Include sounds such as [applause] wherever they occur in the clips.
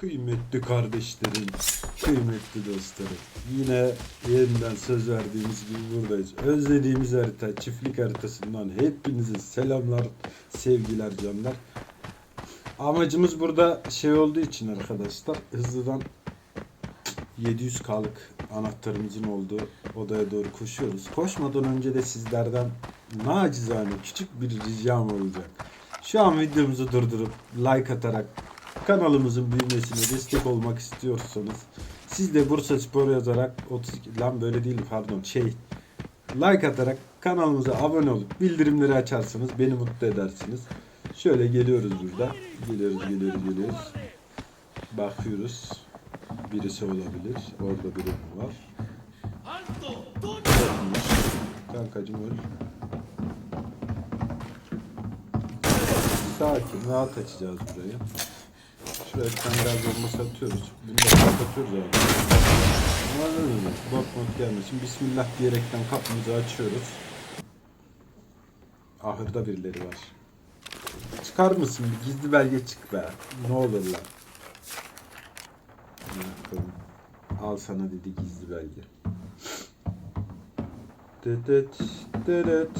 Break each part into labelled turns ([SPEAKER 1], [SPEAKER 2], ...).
[SPEAKER 1] Kıymetli kardeşlerim, kıymetli dostlarım. Yine yeniden söz verdiğimiz gibi buradayız. Özlediğimiz harita, çiftlik haritasından hepinize selamlar, sevgiler canlar. Amacımız burada şey olduğu için arkadaşlar hızlıdan 700K'lık anahtarımızın olduğu odaya doğru koşuyoruz. Koşmadan önce de sizlerden nacizane küçük bir ricam olacak. Şu an videomuzu durdurup like atarak kanalımızın büyümesine destek olmak istiyorsanız siz de Bursa Spor yazarak 32 lan böyle değil pardon şey like atarak kanalımıza abone olup bildirimleri açarsanız beni mutlu edersiniz. Şöyle geliyoruz burada. Geliyoruz geliyoruz geliyoruz. Bakıyoruz. Birisi olabilir. Orada biri var? Kankacım öl. Sakin, rahat açacağız burayı. Şuraya bir tane gaz bombası atıyoruz. Bunu da kapatıyoruz abi. Ama? Bot mod gelmesin. Bismillah diyerekten kapımızı açıyoruz. Ahırda birileri var. Çıkar mısın? Bir gizli belge çık be. Ne olur lan. Al sana dedi gizli belge. Dedet, dedet.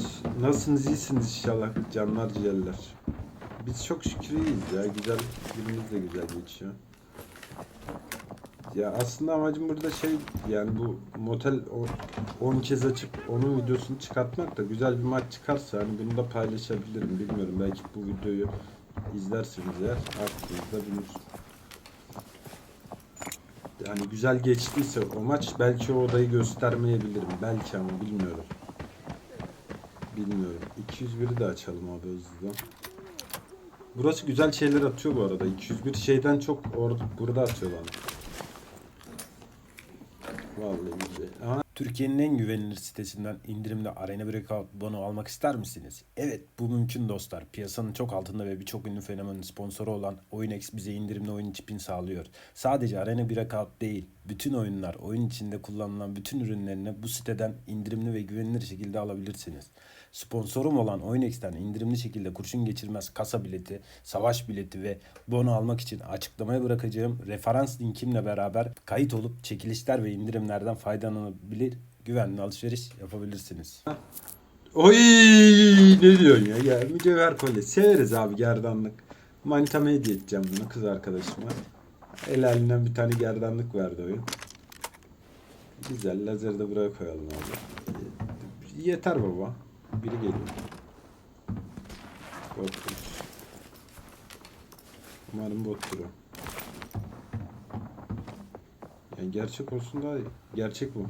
[SPEAKER 1] Nasılsınız iyisiniz inşallah canlar ciğerler. Biz çok şükür ya. Güzel, günümüz de güzel geçiyor. Ya aslında amacım burada şey yani bu motel o- 10 kez açıp onun videosunu çıkartmak da güzel bir maç çıkarsa hani bunu da paylaşabilirim bilmiyorum belki bu videoyu izlerseniz eğer aklınızda bulunur. Yani güzel geçtiyse o maç belki o odayı göstermeyebilirim belki ama bilmiyorum. Bilmiyorum. 201'i de açalım abi hızlıdan. Burası güzel şeyler atıyor bu arada. 201 şeyden çok orada burada atıyor bana. Vallahi billahi. Aha.
[SPEAKER 2] Türkiye'nin en güvenilir sitesinden indirimli Arena Breakout bono almak ister misiniz? Evet bu mümkün dostlar. Piyasanın çok altında ve birçok ünlü fenomenin sponsoru olan OyunX bize indirimli oyun çipini sağlıyor. Sadece Arena Breakout değil, bütün oyunlar, oyun içinde kullanılan bütün ürünlerini bu siteden indirimli ve güvenilir şekilde alabilirsiniz. Sponsorum olan OyunX'ten indirimli şekilde kurşun geçirmez kasa bileti, savaş bileti ve bono almak için açıklamaya bırakacağım referans linkimle beraber kayıt olup çekilişler ve indirimlerden faydalanabilir, güvenli alışveriş yapabilirsiniz.
[SPEAKER 1] Oy ne diyorsun ya? Ya mücevher kolye. Severiz abi gerdanlık. Manitama hediye edeceğim bunu kız arkadaşıma. El elinden bir tane gerdanlık verdi oyun. Güzel lazeri de buraya koyalım abi. Yeter baba. Biri geliyor. Botmuş. Umarım bottur o. Yani gerçek olsun iyi. Gerçek bu.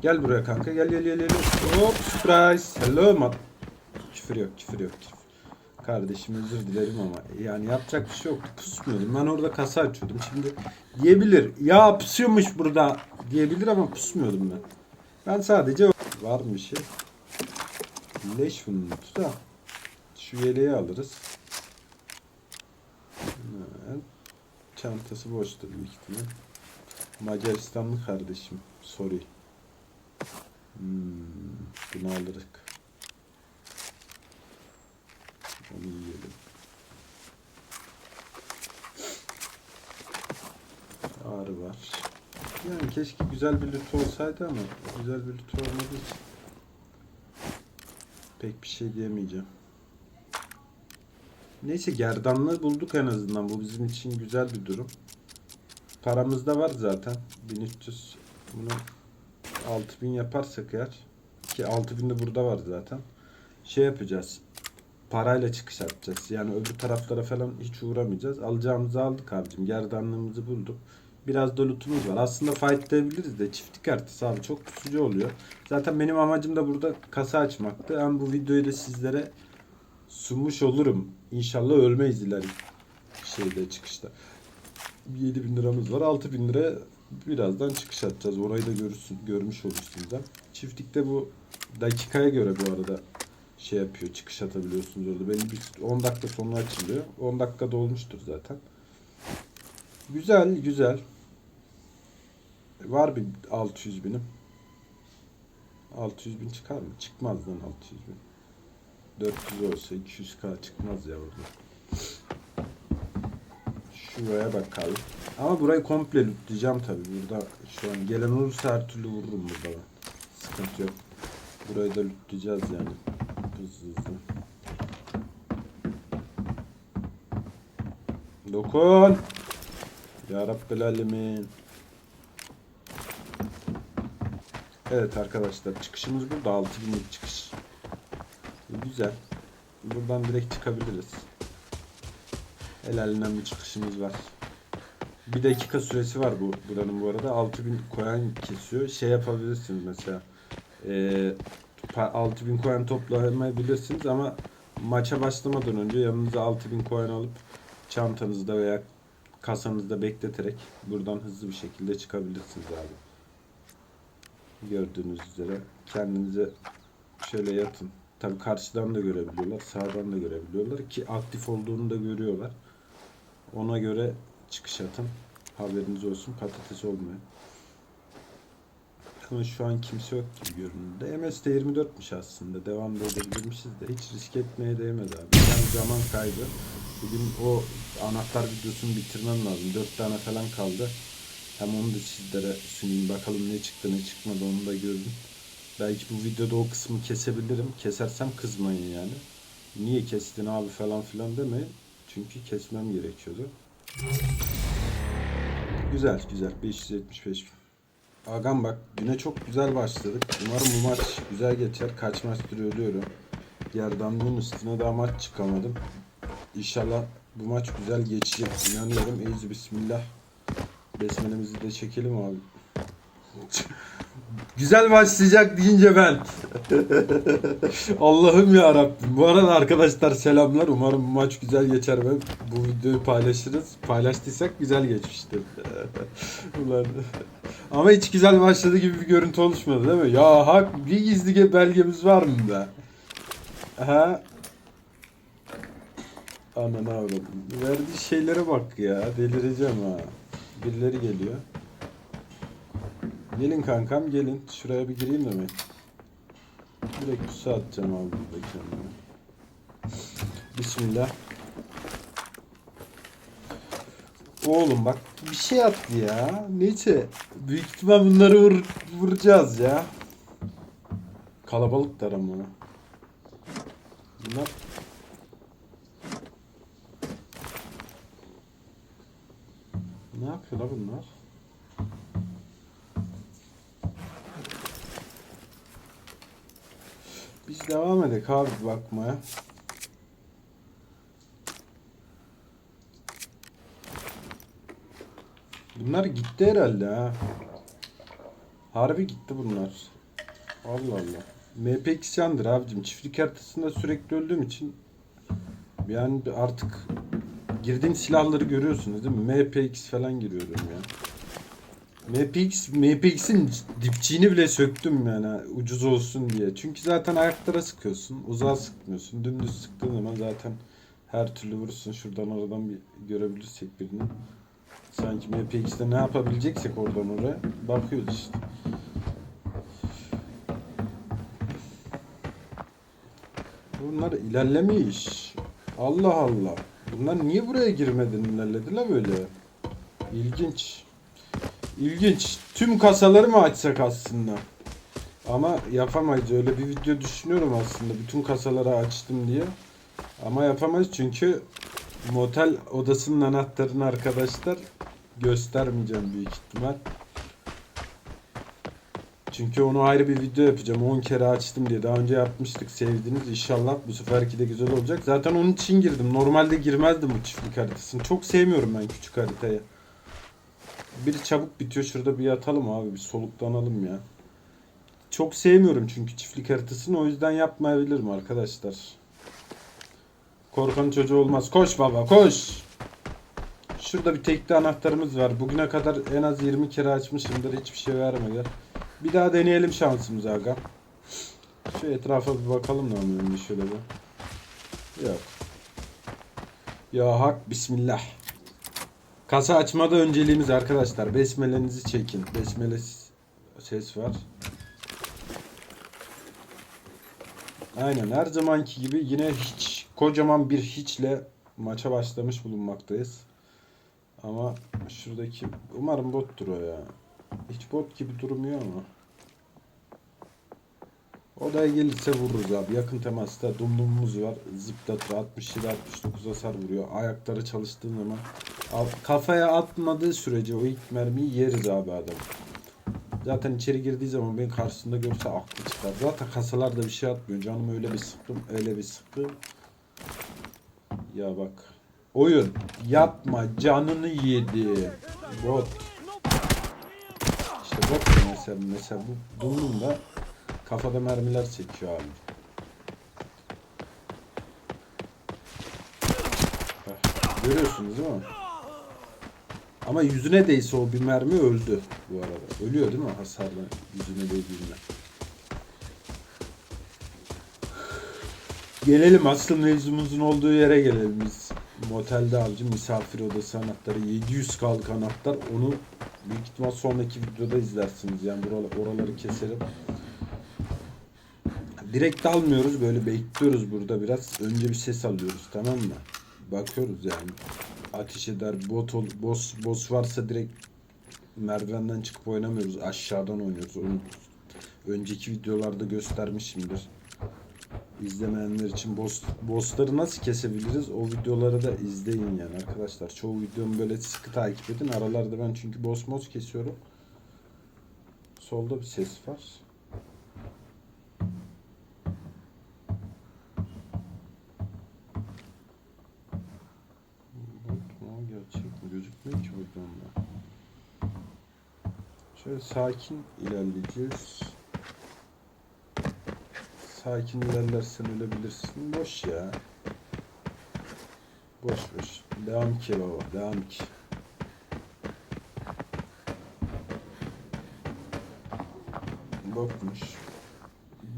[SPEAKER 1] Gel buraya kanka. Gel gel gel gel. Hop surprise. Hello mat. Küfür yok küfür yok. Küfür. Kardeşim özür dilerim ama yani yapacak bir şey yoktu. Pusmuyordum. Ben orada kasa açıyordum. Şimdi diyebilir. Ya pusuyormuş burada diyebilir ama pusmuyordum ben. Ben sadece var mı bir şey? Leş bunu da. Şu yeleği alırız. Evet. Çantası boştur büyük ihtimal. Macaristanlı kardeşim. Sorry. Hmm, bunu alırız. Onu yiyelim. Ağrı var. Yani keşke güzel bir lütfu olsaydı ama güzel bir lütfu olmadığı için pek bir şey diyemeyeceğim. Neyse gerdanlığı bulduk en azından. Bu bizim için güzel bir durum. Paramız da var zaten. 1300 bunu 6000 yaparsak eğer ki 6000 de burada var zaten. Şey yapacağız. Parayla çıkış yapacağız. Yani öbür taraflara falan hiç uğramayacağız. Alacağımızı aldık abicim. Gerdanlığımızı bulduk. Biraz da lootumuz var. Aslında fightlayabiliriz de çiftlik haritası abi çok pusucu oluyor. Zaten benim amacım da burada kasa açmaktı. Ben bu videoyu da sizlere sunmuş olurum. İnşallah ölmeyiz ileri şeyde çıkışta. 7000 liramız var. 6000 lira birazdan çıkış atacağız. Orayı da görürsün, görmüş olursunuz da. Çiftlikte bu dakikaya göre bu arada şey yapıyor. Çıkış atabiliyorsunuz orada. Benim bir 10 dakika sonra açılıyor. 10 dakika dolmuştur zaten. Güzel, güzel. Var bir 600 binim. 600 bin çıkar mı? Çıkmaz lan 600 bin. 400 olsa 200k çıkmaz ya burada. Şuraya bakalım. Ama burayı komple lootlayacağım tabi. Burada şu an gelen olursa her türlü vururum burada ben. Sıkıntı yok. Burayı da lootlayacağız yani. Hızlı hızlı. Dokun. Ya Rabbel Alemin. Evet arkadaşlar çıkışımız burada 6000'lik çıkış. Güzel. Buradan direkt çıkabiliriz. Helalinden bir çıkışımız var. Bir dakika süresi var bu buranın bu arada. 6000 coin kesiyor. Şey yapabilirsiniz mesela. Eee 6000 coin toplamayabilirsiniz ama maça başlamadan önce yanınıza 6000 coin alıp çantanızda veya kasanızda bekleterek buradan hızlı bir şekilde çıkabilirsiniz abi. Gördüğünüz üzere kendinize şöyle yatın. Tabi karşıdan da görebiliyorlar, sağdan da görebiliyorlar ki aktif olduğunu da görüyorlar. Ona göre çıkış atın. Haberiniz olsun patates olmuyor. Ama şu an kimse yok gibi görünüyor. MS de 24'müş aslında. Devam da edebilirmişiz de. Hiç risk etmeye değmedi abi. Yani zaman kaybı. Bugün o anahtar videosunu bitirmem lazım. 4 tane falan kaldı. Hem onu da sizlere sunayım. Bakalım ne çıktı ne çıkmadı onu da görün. Belki bu videoda o kısmı kesebilirim. Kesersem kızmayın yani. Niye kestin abi falan filan demeyin. Çünkü kesmem gerekiyordu. Güzel güzel. 575 bin. Agam bak güne çok güzel başladık. Umarım bu maç güzel geçer. Kaç maçtır ölüyorum. Gerdanlığın üstüne daha maç çıkamadım. İnşallah bu maç güzel geçecek. İnanıyorum. Eyzi bismillah. Besmelemizi de çekelim abi. [laughs] güzel başlayacak deyince ben. [laughs] Allah'ım ya Rabbim. Bu arada arkadaşlar selamlar. Umarım bu maç güzel geçer ve bu videoyu paylaşırız. Paylaştıysak güzel geçmiştir. [laughs] Ulan. Ama hiç güzel başladı gibi bir görüntü oluşmadı değil mi? Ya hak bir gizli belgemiz var mı be? Ha? Ananı avradım. Verdiği şeylere bak ya. Delireceğim ha. Birileri geliyor. Gelin kankam gelin. Şuraya bir gireyim de mi? Direkt pusu atacağım abi burada kendime. Bismillah. Oğlum bak bir şey attı ya. Neyse. Büyük ihtimal bunları vur, vuracağız ya. Kalabalıklar ama. Bunlar Ne yapıyor la bunlar? Biz devam edelim abi bakmaya. Bunlar gitti herhalde ha. Harbi gitti bunlar. Allah Allah. MPX yandır abicim. Çiftlik haritasında sürekli öldüğüm için yani artık girdiğim silahları görüyorsunuz değil mi? MPX falan giriyorum ya. MPX, MPX'in dipçiğini bile söktüm yani ucuz olsun diye. Çünkü zaten ayaklara sıkıyorsun. Uzağa sıkmıyorsun. Dümdüz sıktığın zaman zaten her türlü vurursun. Şuradan oradan bir görebilirsek birini. Sanki MPX'te ne yapabileceksek oradan oraya bakıyoruz işte. Bunlar ilerlemiş. Allah Allah. Bunlar niye buraya girmeden ilerlediler böyle? İlginç. İlginç. Tüm kasaları mı açsak aslında? Ama yapamayız. Öyle bir video düşünüyorum aslında. Bütün kasaları açtım diye. Ama yapamayız çünkü motel odasının anahtarını arkadaşlar göstermeyeceğim büyük ihtimal. Çünkü onu ayrı bir video yapacağım. 10 kere açtım diye. Daha önce yapmıştık. Sevdiniz. İnşallah bu seferki de güzel olacak. Zaten onun için girdim. Normalde girmezdim bu çiftlik haritasını. Çok sevmiyorum ben küçük haritayı. Bir çabuk bitiyor. Şurada bir yatalım abi. Bir soluklanalım ya. Çok sevmiyorum çünkü çiftlik haritasını. O yüzden yapmayabilirim arkadaşlar. Korkan çocuğu olmaz. Koş baba koş. Şurada bir tekli anahtarımız var. Bugüne kadar en az 20 kere açmışımdır. Hiçbir şey vermedi. Bir daha deneyelim şansımızı aga. Şu etrafa bir bakalım da önce şöyle bir. Yok. Ya hak bismillah. Kasa açmada önceliğimiz arkadaşlar. Besmelenizi çekin. Besmele ses var. Aynen her zamanki gibi yine hiç kocaman bir hiçle maça başlamış bulunmaktayız. Ama şuradaki umarım bottur o ya. Hiç bot gibi durmuyor ama. Odaya gelirse vururuz abi. Yakın temasta dumdumumuz var. Zıplatır 67-69 hasar vuruyor. Ayakları çalıştığı zaman kafaya atmadığı sürece o ilk mermiyi yeriz abi adam. Zaten içeri girdiği zaman beni karşısında görse aklı çıkar. Zaten kasalarda bir şey atmıyor. Canım öyle bir sıktım, öyle bir sıktı. Ya bak. Oyun yapma canını yedi. Bot. İşte mesela, bu bununla kafada mermiler çekiyor abi. Görüyorsunuz değil mi? Ama yüzüne değse o bir mermi öldü bu arada. Ölüyor değil mi hasarla yüzüne değdiğinde? Gelelim asıl mevzumuzun olduğu yere gelelim biz. Motelde avcı misafir odası anahtarı 700 kalk anahtar onu büyük ihtimal sonraki videoda izlersiniz yani buralar, oraları keserim. Direkt almıyoruz böyle bekliyoruz burada biraz önce bir ses alıyoruz tamam mı? Bakıyoruz yani ateş eder bot ol, boss, boss varsa direkt merdivenden çıkıp oynamıyoruz aşağıdan oynuyoruz onu önceki videolarda göstermişimdir. İzlemeyenler için boss, bossları nasıl kesebiliriz o videoları da izleyin yani arkadaşlar. Çoğu videomu böyle sıkı takip edin. Aralarda ben çünkü boss boss kesiyorum. Solda bir ses var. Gerçek mi gözükmüyor ki. Şöyle sakin ilerleyeceğiz. Sakin ilerlersen ölebilirsin. Boş ya. Boş boş. Devam ki baba. Devam ki. Bokmuş.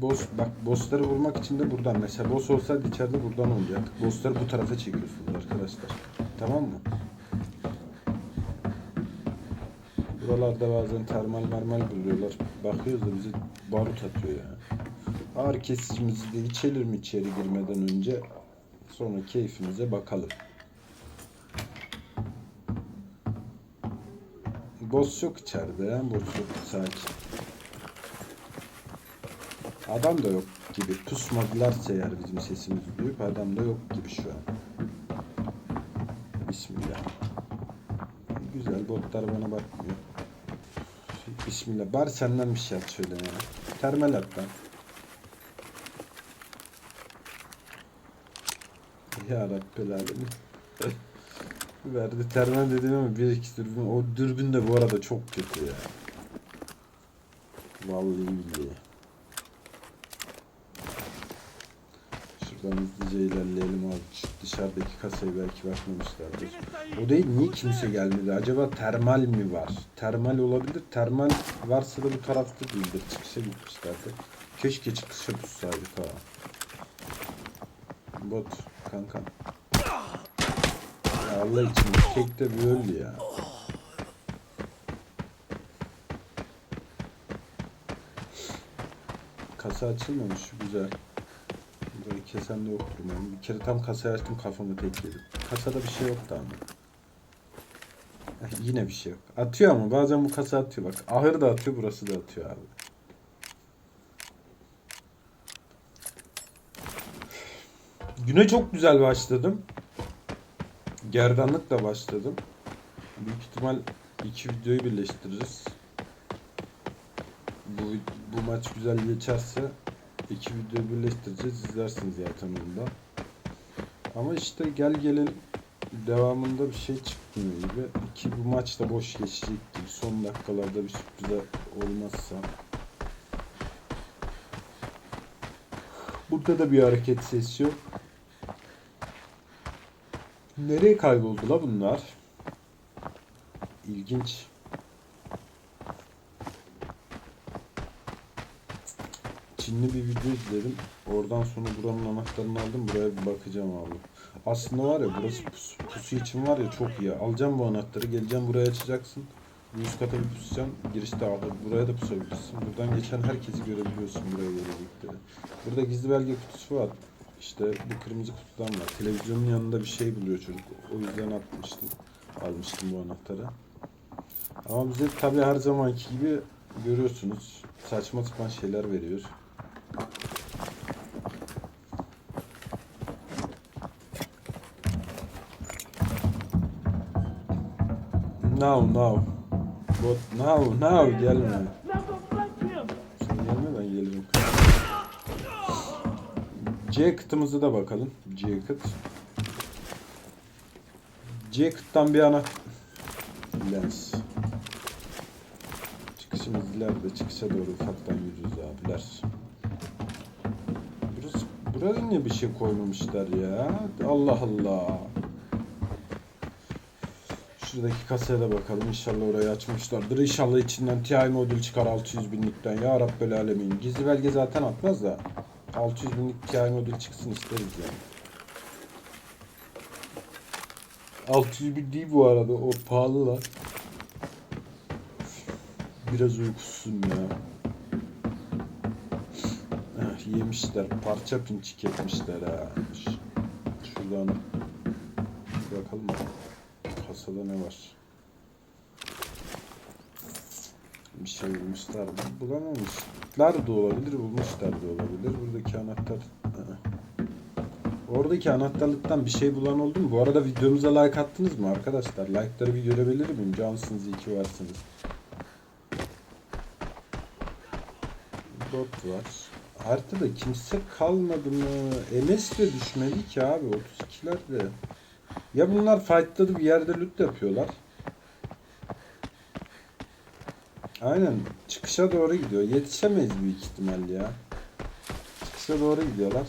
[SPEAKER 1] Boss, bak bossları vurmak için de buradan. Mesela boss olsaydı içeride buradan olacak. Bossları bu tarafa çekiyorsunuz arkadaşlar. Tamam mı? Buralarda bazen termal mermal buluyorlar. Bakıyoruz da bizi barut atıyor ya. Ağrı kesicimizi de içelim içeri girmeden önce. Sonra keyfimize bakalım. Boss yok içeride ya. Boss yok sakin. Adam da yok gibi. Pusmadılarsa eğer bizim sesimizi duyup adam da yok gibi şu an. Bismillah. Güzel botlar bana bakmıyor. Bismillah. Bari senden bir şey at şöyle ya. Termal at lan. Ya alemin. [laughs] Verdi termal dedim ama bir iki dürbün. O dürbün de bu arada çok kötü ya. Vallahi billahi. Şuradan hızlıca ilerleyelim abi. Dışarıdaki kasayı belki bakmamışlardır. O değil niye kimse gelmedi? Acaba termal mi var? Termal olabilir. Termal varsa da bu tarafta değildir. Çıkışa gitmişlerdi. Keşke çıkışa tutsaydık ha. Bot kankam. Ya Allah için tek de bir öldü ya. Kasa açılmamış güzel. Böyle kesen de yoktur yani. Bir kere tam kasayı açtım kafamı tek yedim. Kasada bir şey yoktu ama. Eh, Yine bir şey yok. Atıyor ama bazen bu kasa atıyor bak. Ahır da atıyor burası da atıyor abi. Güne çok güzel başladım. Gerdanlıkla başladım. Büyük ihtimal iki videoyu birleştiririz. Bu, bu maç güzel geçerse iki video birleştireceğiz. izlersiniz zaten bunda. Ama işte gel gelelim devamında bir şey çıkmıyor gibi. Ki bu maç da boş geçecek gibi. Son dakikalarda bir sürpriz olmazsa. Burada da bir hareket sesi yok. Nereye kayboldu la bunlar? İlginç. Çinli bir video izledim. Oradan sonra buranın anahtarını aldım. Buraya bir bakacağım abi. Aslında var ya burası pusu, pusu için var ya çok iyi. Alacağım bu anahtarı. Geleceğim buraya açacaksın. Bu Üst kata bir pusacaksın. Girişte abi. Buraya da pusabilirsin. Buradan geçen herkesi görebiliyorsun buraya gelecekleri. Burada gizli belge kutusu var. İşte bu kırmızı kutudan var. Televizyonun yanında bir şey buluyor çocuk. O yüzden atmıştım. Almıştım bu anahtarı. Ama bize tabii her zamanki gibi görüyorsunuz saçma sapan şeyler veriyor. Now now. What now now gelme. Jacket'ımıza da bakalım. Jacket. Jacket'tan bir ana lens. Çıkışımız ileride. Çıkışa doğru ufaktan yürüyoruz abiler. Burası, buraya niye bir şey koymamışlar ya? Allah Allah. Şuradaki kasaya da bakalım. İnşallah orayı açmışlardır. İnşallah içinden TI modül çıkar 600 binlikten. Ya Rabbel Alemin. Gizli belge zaten atmaz da. 600 binlik TI modül çıksın isteriz yani. 600 bin değil bu arada. O pahalı lan. Biraz uykusuzum ya. Eh, yemişler. Parça pinçik etmişler ha. Şuradan bakalım. Kasada ne var? Bir şey bulmuşlar mı? Bulamamışlar da olabilir, bulmuşlar da olabilir. Buradaki anahtar... Oradaki anahtarlıktan bir şey bulan oldu mu? Bu arada videomuza like attınız mı arkadaşlar? Like'ları bir görebilir miyim? Cansınız, iyi ki varsınız. Bot var. Haritada kimse kalmadı mı? MS de düşmedi ki abi. 32'ler de. Ya bunlar fight'ta bir yerde loot yapıyorlar. Aynen. Çıkışa doğru gidiyor. Yetişemeyiz büyük ihtimal ya. Çıkışa doğru gidiyorlar.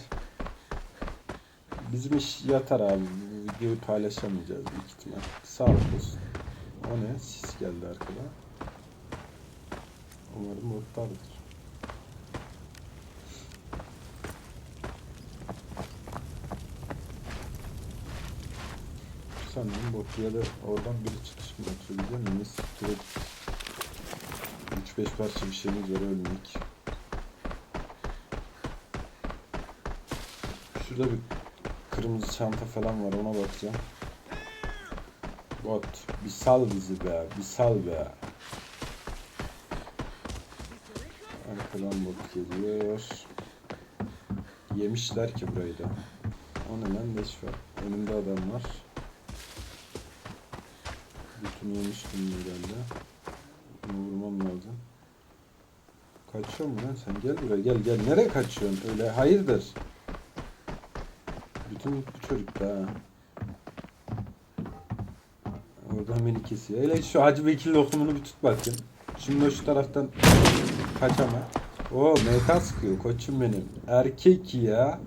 [SPEAKER 1] Bizim iş yatar abi. Bu videoyu paylaşamayacağız büyük ihtimal. Sağlık olsun. O ne? Sis geldi arkada. Umarım botlardır. Sanırım bot ya da oradan biri çıkış mı yapıyor bize mi? Ne siktir et. 3-5 parça bir şeyimiz var ölmek. Şurada bir kırmızı çanta falan var ona bakacağım. Bot bir sal bizi be bir sal be. Arkadan bot geliyor. Yemişler ki burayı da. O ne lan leş var. Önümde adam var. Bütün yemiş bunu herhalde. Bunu vurmam lazım. Kaçıyor mu lan sen? Gel buraya gel gel. Nereye kaçıyorsun? Öyle hayırdır? Bütün bu çocuk da. Oradan beni kesiyor. Hele şu Hacı Bekir lokumunu bir tut bakayım. Şimdi o şu taraftan kaçama. Oo MK sıkıyor koçum benim. Erkek ya.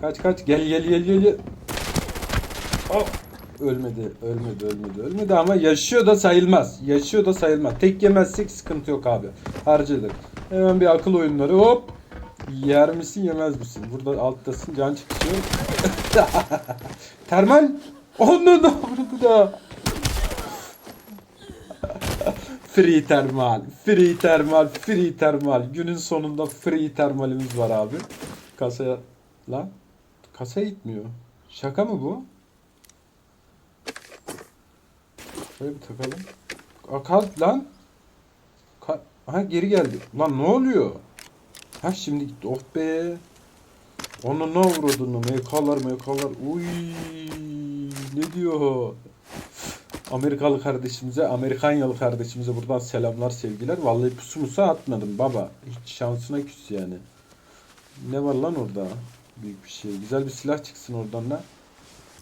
[SPEAKER 1] Kaç kaç gel gel gel gel. gel. Oh. Ölmedi, ölmedi, ölmedi, ölmedi ama yaşıyor da sayılmaz. Yaşıyor da sayılmaz. Tek yemezsek sıkıntı yok abi. Harcadık. Hemen bir akıl oyunları hop. Yer misin yemez misin? Burada alttasın can çıkıyor. [laughs] Termal. Onun da vurdu da. Free termal, free termal, free termal. Günün sonunda free termalimiz var abi. Kasaya lan kasaya gitmiyor. Şaka mı bu? Şöyle bir takalım. Akal lan. Ka ha geri geldi. Lan ne oluyor? Ha şimdi gitti. Oh be. Onu ne vurduğunu MK'lar MK'lar. Uy ne diyor? Amerikalı kardeşimize, Amerikanyalı kardeşimize buradan selamlar, sevgiler. Vallahi pusu atmadım baba. Hiç şansına küs yani. Ne var lan orada? Büyük bir şey. Güzel bir silah çıksın oradan da.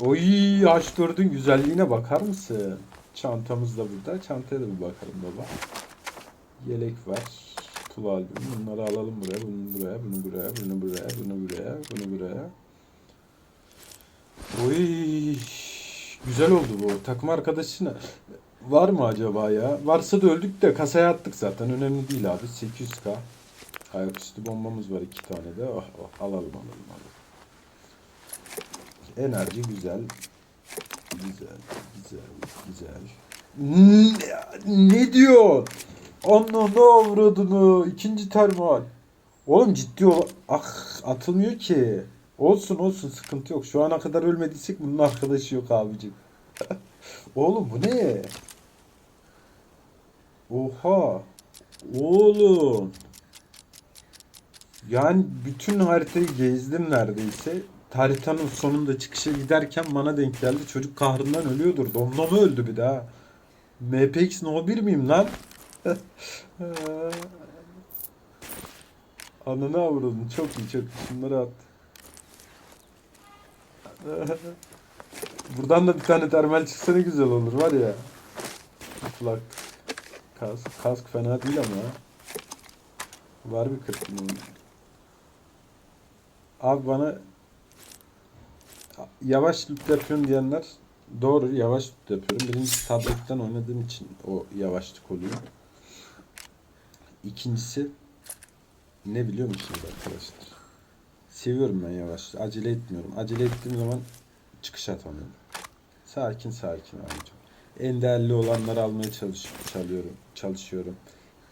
[SPEAKER 1] Oy H4'ün güzelliğine bakar mısın? Çantamız da burada. Çantaya da bir bakalım baba. Yelek var. Pul. Bunları alalım buraya. Bunu buraya. Bunu buraya. Bunu buraya. Bunu buraya. Bunu buraya. Oy. Güzel oldu bu. Takım arkadaşına var mı acaba ya? Varsa da öldük de kasaya attık zaten. Önemli değil abi. 800k. Ayaküstü bombamız var iki tane de. Oh, oh. Alalım alalım alalım. Enerji güzel. Güzel, güzel, güzel. Ne, ne diyor? Ananı avradını. ikinci termal. Oğlum ciddi ol. Ah atılmıyor ki. Olsun olsun sıkıntı yok. Şu ana kadar ölmediysek bunun arkadaşı yok abicim. [laughs] Oğlum bu ne? Oha. Oğlum. Yani bütün haritayı gezdim neredeyse. Haritanın sonunda çıkışa giderken bana denk geldi. Çocuk kahrından ölüyordur. Domlama öldü bir daha. MPX No 1 miyim lan? [laughs] Ananı avradın. Çok iyi çok iyi. Şunları at. Buradan da bir tane termal çıksa ne güzel olur var ya. Kulak. Kask. Kask fena değil ama. Var bir kırpım onun. Abi bana yavaş loot yapıyorum diyenler doğru yavaş loot yapıyorum. Birincisi tabletten oynadığım için o yavaşlık oluyor. İkincisi ne biliyor musunuz arkadaşlar? Seviyorum ben yavaş. Acele etmiyorum. Acele ettiğim zaman çıkış atamıyorum. Sakin sakin abicim. En değerli olanları almaya çalış çalıyorum, çalışıyorum.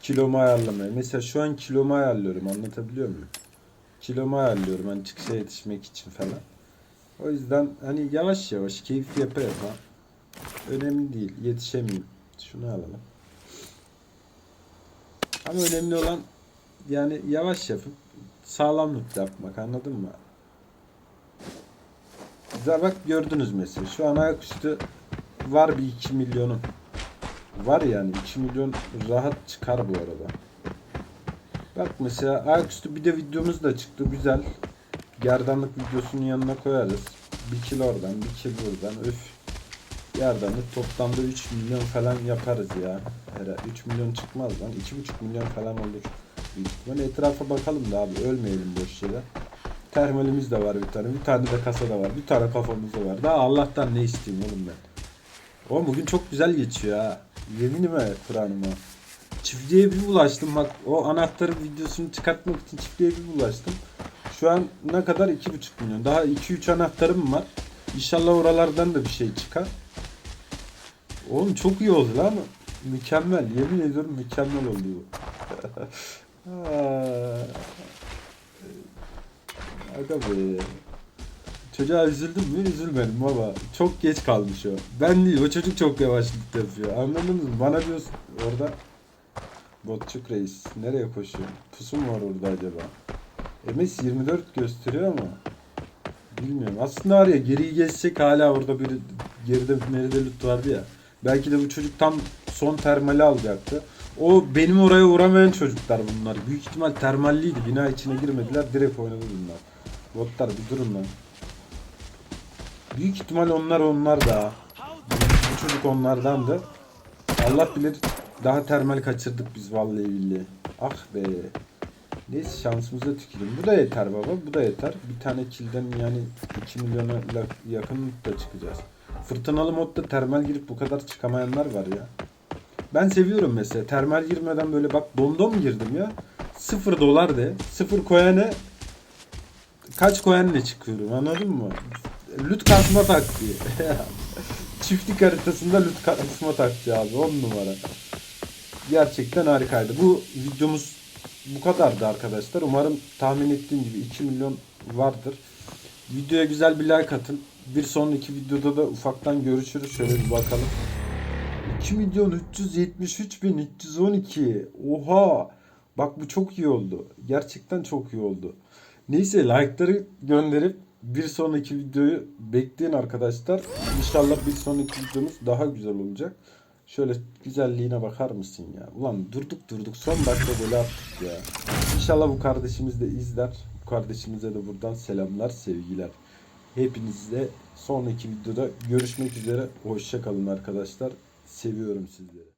[SPEAKER 1] Kilomu ayarlamaya. Mesela şu an kilomu ayarlıyorum. Anlatabiliyor muyum? Kilomu ayarlıyorum hani çıkışa yetişmek için falan. O yüzden hani yavaş yavaş keyif yapa yapa. Önemli değil. Yetişemeyeyim. Şunu alalım. Ama önemli olan yani yavaş yapıp sağlamlık yapmak anladın mı? Güzel bak gördünüz mesela. Şu an ayaküstü var bir 2 milyonum. Var yani 2 milyon rahat çıkar bu arada. Bak mesela ayaküstü bir de videomuz da çıktı güzel. Gerdanlık videosunun yanına koyarız. Bir kilo oradan, bir kilo buradan. Öf. Gerdanlık toplamda 3 milyon falan yaparız ya. Her 3 milyon çıkmaz lan. 2,5 milyon falan olur. İhtimalle etrafa bakalım da abi ölmeyelim boş yere. Termalimiz de var bir tane. Bir tane de kasada var. Bir tane kafamızda var. Daha Allah'tan ne isteyeyim oğlum ben. Oğlum bugün çok güzel geçiyor ha. Yeminime Kur'an'ıma. Çiftliğe bir bulaştım bak o anahtarı videosunu çıkartmak için çiftliğe bir bulaştım. Şu an ne kadar 2,5 milyon. Daha 2-3 anahtarım var. İnşallah oralardan da bir şey çıkar. Oğlum çok iyi oldu lan. Mükemmel. Yemin ediyorum mükemmel oldu bu. [laughs] Aga be. Çocuğa üzüldüm mü? Üzülmedim baba. Çok geç kalmış o. Ben değil. O çocuk çok yavaşlık yapıyor. Anladınız mı? Bana diyorsun orada Botçuk reis. Nereye koşuyor? Pusu mu var orada acaba? MS 24 gösteriyor ama bilmiyorum. Aslında var ya geriyi geçsek hala orada bir geride nerede loot vardı ya. Belki de bu çocuk tam son termali alacaktı. O benim oraya uğramayan çocuklar bunlar. Büyük ihtimal termalliydi. Bina içine girmediler. Direkt oynadı bunlar. Botlar bir durun lan. Büyük ihtimal onlar onlar da. Bu çocuk onlardandı. Allah bilir daha termal kaçırdık biz vallahi billahi. Ah be. Neyse şansımıza tüküreyim. Bu da yeter baba. Bu da yeter. Bir tane kilden yani 2 milyona yakın da çıkacağız. Fırtınalı modda termal girip bu kadar çıkamayanlar var ya. Ben seviyorum mesela. Termal girmeden böyle bak dondom girdim ya. 0 dolar de. 0 koyana kaç koyanla çıkıyorum anladın mı? Lüt kasma taktiği. [laughs] Çiftlik haritasında lüt kasma taktiği abi 10 numara. Gerçekten harikaydı. Bu videomuz bu kadardı arkadaşlar. Umarım tahmin ettiğim gibi 2 milyon vardır. Videoya güzel bir like atın. Bir sonraki videoda da ufaktan görüşürüz. Şöyle bir bakalım. 2 milyon 373 bin 312. Oha. Bak bu çok iyi oldu. Gerçekten çok iyi oldu. Neyse like'ları gönderip bir sonraki videoyu bekleyin arkadaşlar. İnşallah bir sonraki videomuz daha güzel olacak. Şöyle güzelliğine bakar mısın ya? Ulan durduk durduk son dakika böyle attık ya. İnşallah bu kardeşimiz de izler. Bu kardeşimize de buradan selamlar, sevgiler. Hepinizle sonraki videoda görüşmek üzere. Hoşça kalın arkadaşlar. Seviyorum sizleri.